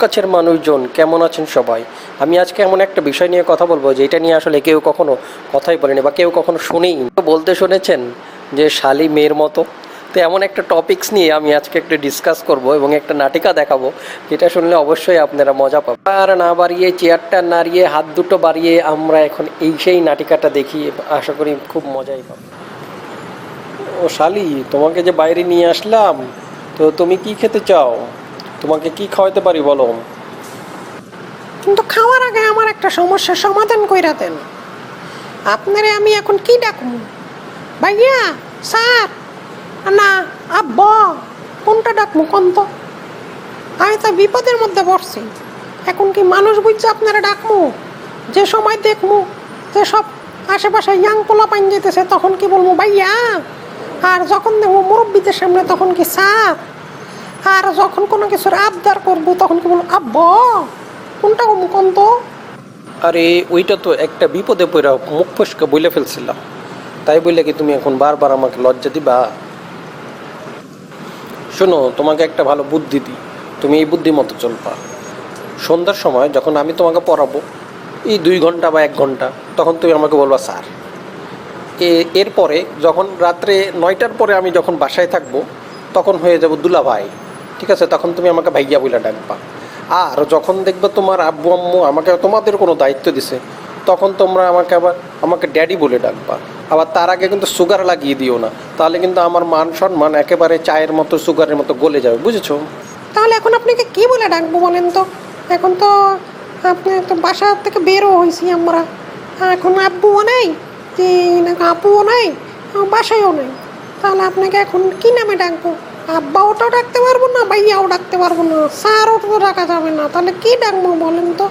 কাছের মানুষজন, কেমন আছেন সবাই? আমি আজকে এমন একটা বিষয় নিয়ে কথা বলব, যেটা নিয়ে আসলে কেউ কখনো কথাই বলেনি বা কেউ কখনো শুনেই বলতে শুনেছেন যে শালি মেয়ের মতো? তো এমন একটা টপিকস নিয়ে আমি আজকে একটু ডিসকাস করব এবং একটা নাটিকা দেখাবো, যেটা শুনলে অবশ্যই আপনারা মজা পাবেন। আর না বাড়িয়ে, চেয়ারটা নাড়িয়ে, হাত দুটো বাড়িয়ে আমরা এখন এই সেই নাটিকাটা দেখি, আশা করি খুব মজাই পাবো। ও শালি, তোমাকে যে বাইরে নিয়ে আসলাম, তো তুমি কি খেতে চাও? তোমাকে কি খাওয়াতে পারি বলো? কিন্তু খাওয়ার আগে আমার একটা সমস্যার সমাধান কইরা দেন। আপনারে আমি এখন কি ডাকবো ভাইয়া, স্যার, না, আব্বা, কোনটা ডাকবো কোন তো? আমি তো বিপদের মধ্যে পড়ছি। এখন কি মানুষ বুঝছে আপনারা ডাকবো যে সময় দেখব যে সব আশেপাশে ইয়াং পোলা পাইন যেতেছে তখন কি বলব ভাইয়া, আর যখন দেখব মুরব্বীদের সামনে, তখন কি স্যার আর যখন কোনো কিছুর আবদার করব, তখন কি বলব, আব্বা, কোনটা কম কোন তো? আরে, ওইটা তো একটা বিপদে পড়া মুখ ফসকে বলে ফেলছিলাম। তাই বললে কি তুমি এখন বারবার আমাকে লজ্জা দিবা? শোনো, তোমাকে একটা ভালো বুদ্ধি দিই। তুমি এই বুদ্ধি মতো চলবা। সন্ধ্যার সময় যখন আমি তোমাকে পড়াবো, এই দুই ঘণ্টা বা এক ঘণ্টা, তখন তুমি আমাকে বলবা, স্যার। এ- এরপরে যখন রাত্রে নয়টার পরে আমি যখন বাসায় থাকব, তখন হয়ে যাব দুলা ভাই ঠিক আছে, তখন তুমি আমাকে ভাইয়া বলে ডাকবা। আর যখন দেখবে তোমার আব্বু, আম্মু আমাকে, তোমাদের কোনো দায়িত্ব দিছে, তখন তোমরা আমাকে আবার, আমাকে ড্যাডি বলে ডাকবা। আবার তার আগে কিন্তু সুগার লাগিয়ে দিও না, তাহলে কিন্তু আমার মান সম্মান একেবারে চায়ের মতো, সুগারের মতো গলে যাবে, বুঝেছ? তাহলে এখন আপনাকে কি বলে ডাকবো বলেন তো? এখন তো আপনি তো বাসা থেকে বেরও হয়েছি আমরা। এখন আব্বুও নেই যে আপুও নেই, বাসায়ও নেই। তাহলে আপনাকে এখন কি নামে ডাকবো? আব্বা, ওটাও ডাকতে পারব না? ভাইয়াও ডাকতে পারব না। স্যার ওটা তো ডাকা যাবে না। তাহলে কি ডাকবো বলেন তো?